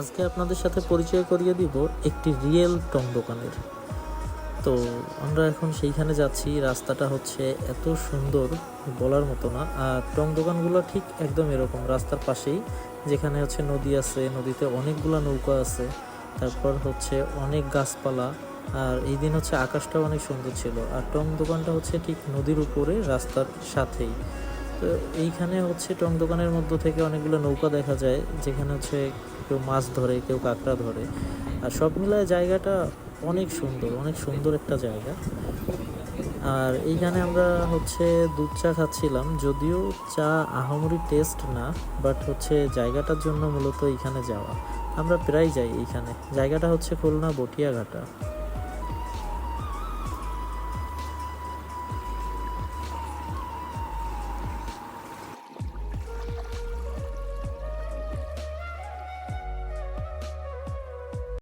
আজকে আপনাদের সাথে পরিচয় করিয়ে দিব একটি রিয়েল টং দোকানের। তো আমরা এখন সেইখানে যাচ্ছি, রাস্তাটা হচ্ছে এত সুন্দর বলার মতো না। আর টং দোকানগুলো ঠিক একদম এরকম, রাস্তার পাশেই, যেখানে হচ্ছে নদী আছে, নদীতে অনেকগুলো নৌকা আছে, তারপর হচ্ছে অনেক গাছপালা, আর এই দিন হচ্ছে আকাশটাও অনেক সুন্দর ছিল। আর টং দোকানটা হচ্ছে ঠিক নদীর উপরে, রাস্তার সাথেই। তো এইখানে হচ্ছে টং দোকানের মধ্য থেকে অনেকগুলো নৌকা দেখা যায়, যেখানে হচ্ছে কেউ মাছ ধরে, কেউ কাঁকড়া ধরে। আর সব মিলায় জায়গাটা অনেক সুন্দর অনেক সুন্দর একটা জায়গা। আর এইখানে আমরা হচ্ছে দুধ চা খাচ্ছিলাম, যদিও চা আহামরি টেস্ট না, বাট হচ্ছে জায়গাটার জন্য মূলত এইখানে যাওয়া। আমরা প্রায় যাই এইখানে। জায়গাটা হচ্ছে খুলনা বটিয়াঘাটা।